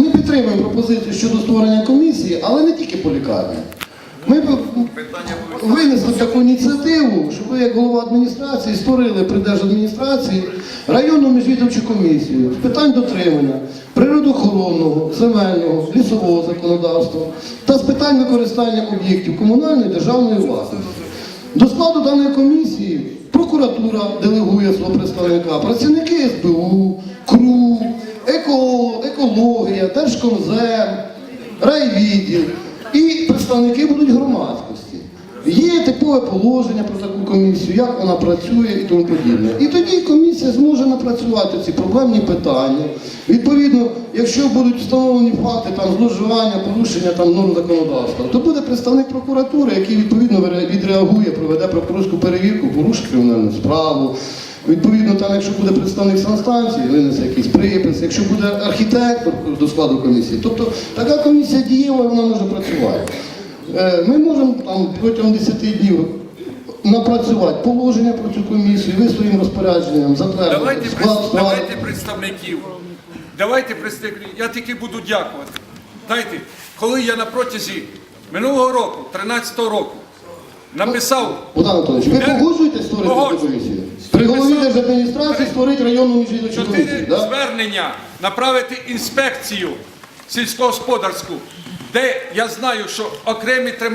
ми підтримуємо пропозицію щодо створення комісії, але не тільки по лікарні. Ми б винесли таку ініціативу, щоб ви, як голова адміністрації, створили при держадміністрації районну міжвідомчу комісію з питань дотримання природоохоронного, земельного, лісового законодавства та з питань використання об'єктів комунальної державної власності. До складу даної комісії прокуратура делегує свого представника, працівники СБУ, КРУ, еко, екологія, Держкомзем, райвідділ і представники будуть громадськості. Є типове положення про таку комісію, як вона працює і тому подібне. І тоді комісія зможе напрацювати ці проблемні питання. Відповідно, якщо будуть встановлені факти там зловживання, порушення там норм законодавства, то буде представник прокуратури, який відповідно відреагує, проведе прокурорську перевірку, порушить кримінальну справу. Відповідно, там, якщо буде представник санстанції, винесе якийсь припис, якщо буде архітектор до складу комісії. Тобто така комісія дієва, вона може працювати. Е, Ми можемо там протягом 10 днів напрацювати положення про цю комісію, ви своїм розпорядженням затвердити Давайте, склад пред- давайте представників. Давайте представників. Я тільки буду дякувати. Дайте, коли я на протязі минулого року, 13-го року, написав Богдан Анатолійович, ви Я- погоджуєтесь створити цю Погоджуюсь. комісію? При голові Написав- держадміністрації створити районну міжвідомчу комісію. Да? звернення направити інспекцію сільськогосподарську, де я знаю, що окремі тримають.